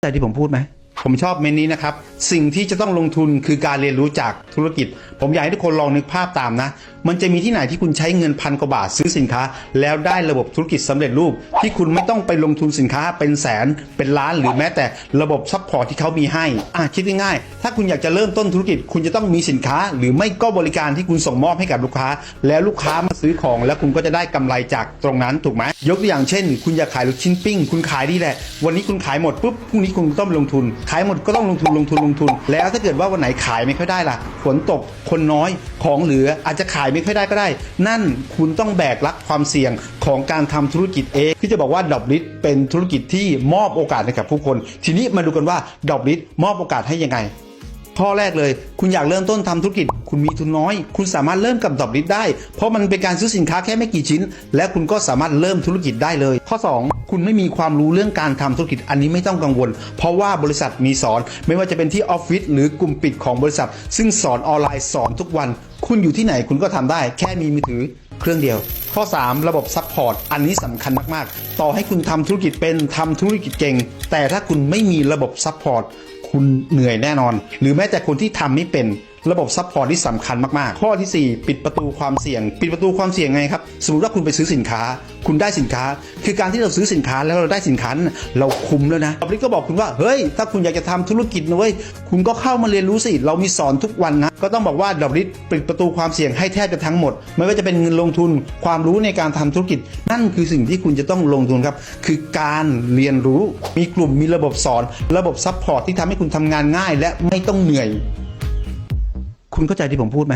ใจที่ผมพูดไหม ผมชอบเมนนี้นะครับ สิ่งที่จะต้องลงทุนคือการเรียนรู้จากธุรกิจ ผมอยากให้ทุกคนลองนึกภาพตามนะมันจะมีที่ไหนที่คุณใช้เงินพันกว่าบาทซื้อสินค้า แล้วได้ระบบธุรกิจสำเร็จรูป ที่คุณไม่ต้องไปลงทุนสินค้าเป็นแสนเป็นล้านหรือแม้แต่ระบบซัพพอร์ตที่เขามีให้อะคิดง่ายๆถ้าคุณอยากจะเริ่มต้นธุรกิจ คุณจะต้องมีสินค้า หรือไม่ก็บริการที่คุณส่งมอบให้กับลูกค้า แล้วลูกค้ามาซื้อของ แล้วคุณก็จะได้กำไรจากตรงนั้นถูกไหมยกตัวอย่างเช่น คุณอยากขายลูกชิ้นปิ้ง คุณขายดีแหละ วันนี้คุณขายหมดปุ๊บพรุ่งนี้คุณต้องลงทุน ขายหมดก็ต้องลงทุนลงทุนลงทุน แล้วถ้าเกิดว่าวันไหนขายไม่ค่อยได้ล่ะฝนตกคนน้อยของเหลืออาจจะขายไม่ค่อยได้ก็ได้ นั่นคุณต้องแบกรับความเสี่ยงของการทำธุรกิจเองที่จะบอกว่าดอกลิสเป็นธุรกิจที่มอบโอกาสให้กับผู้คน ทีนี้มาดูกันว่าดอกลิสมอบโอกาสให้ยังไงข้อแรกเลย คุณอยากเริ่มต้นทำธุรกิจ คุณมีทุนน้อย คุณสามารถเริ่มกับดอกลิสได้ เพราะมันเป็นการซื้อสินค้าแค่ไม่กี่ชิ้น และคุณก็สามารถเริ่มธุรกิจได้เลย ข้อ 2 คุณไม่มีความรู้เรื่องการทำธุรกิจอันนี้ไม่ต้องกังวล เพราะว่าบริษัทมีสอน ไม่ว่าจะเป็นที่ออฟฟิศหรือกลุ่มปิดของบริษัท ซึ่งสอนออนไลน์สอนทุกวัน คุณอยู่ที่ไหนคุณก็ทำได้ แค่มีมือถือเครื่องเดียว ข้อ 3 ระบบซัพพอร์ตอันนี้สำคัญมาก ๆ ต่อให้คุณทำธุรกิจเป็นทำธุรกิจเก่ง แต่ถ้าคุณไม่มีระบบซัพพอร์ตคุณเหนื่อยแน่นอน หรือแม้แต่คนที่ทำไม่เป็นระบบซัพพอร์ตที่สำคัญมากๆ ข้อทีสี่ 4 ปิดประตูความเสี่ยง ปิดประตูความเสี่ยงไงครับ สมมติว่าคุณไปซื้อสินค้า คุณได้สินค้า คือการที่เราซื้อสินค้าแล้วเราได้สินค้านเราคุ้มแล้วนะบริก็บอกคุณว่า เฮ้ย ถ้าคุณอยากจะทำธุรกิจนะเว้ย คุณก็เข้ามาเรียนรู้สิ เรามีสอนทุกวันนะ ก็ต้องบอกว่าดับลิสปิดประตูความเสี่ยงให้แทบจะทั้งหมด ไม่ว่าจะเป็นเงินลงทุน ความรู้ในการทำธุรกิจ นั่นคือสิ่งที่คุณจะต้องลงทุนครับ คือการเรียนรู้ มีกลุ่ม มีระบบสอน ระบบซัพพอร์ตที่ทำให้คุณทำงานง่าย และไม่ต้องเหนื่อย คุณเข้าใจที่ผมพูดไหม